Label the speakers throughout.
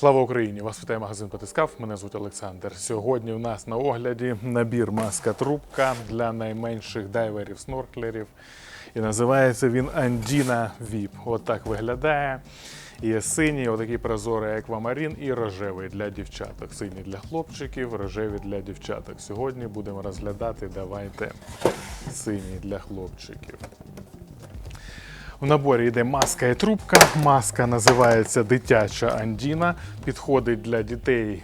Speaker 1: Слава Україні! Вас вітає магазин Потискав. Мене звуть Олександр. Сьогодні у нас на огляді набір маска трубка для найменших дайверів снорклерів. І називається він Andina VIP. От так виглядає. Є синій, отакий прозорий аквамарин і рожевий для дівчаток. Синій для хлопчиків, рожевий для дівчаток. Сьогодні будемо розглядати. Давайте синій для хлопчиків. У наборі йде маска і трубка. Маска називається дитяча Андіна. Підходить для дітей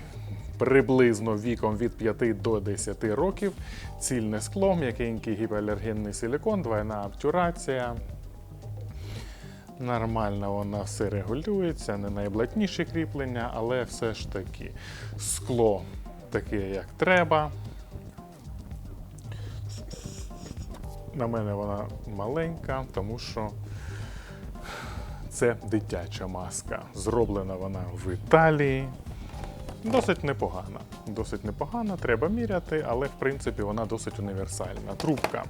Speaker 1: приблизно віком від 5 до 10 років. Цільне скло, м'якенький гіпоалергенний силікон, двойна обтюрація. Нормально вона все регулюється, не найблатніші кріплення, але все ж таки скло таке, як треба. На мене вона маленька, тому що це дитяча маска. Зроблена вона в Італії. Досить непогана. Досить непогана, треба міряти, але в принципі вона досить універсальна. Трубка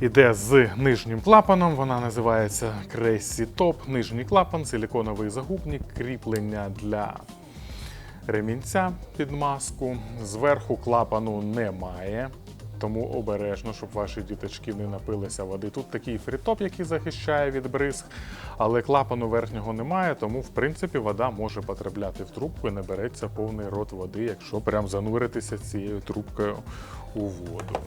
Speaker 1: іде з нижнім клапаном, вона називається Crazy Top. Нижній клапан, силіконовий загубник, кріплення для ремінця під маску. Зверху клапану немає. Тому обережно, щоб ваші діточки не напилися води. Тут такий фрітоп, який захищає від бризг, але клапану верхнього немає, тому в принципі вода може потрапляти в трубку і не береться повний рот води, якщо прям зануритися цією трубкою у воду.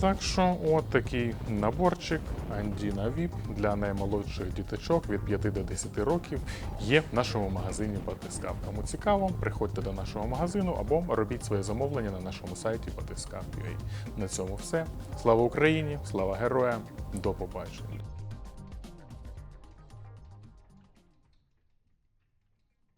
Speaker 1: Так що, от такий наборчик Andina VIP для наймолодших діточок від 5 до 10 років є в нашому магазині Батискав. Кому цікаво, приходьте до нашого магазину або робіть своє замовлення на нашому сайті Батискав.ua. На цьому все. Слава Україні! Слава героям! До побачення!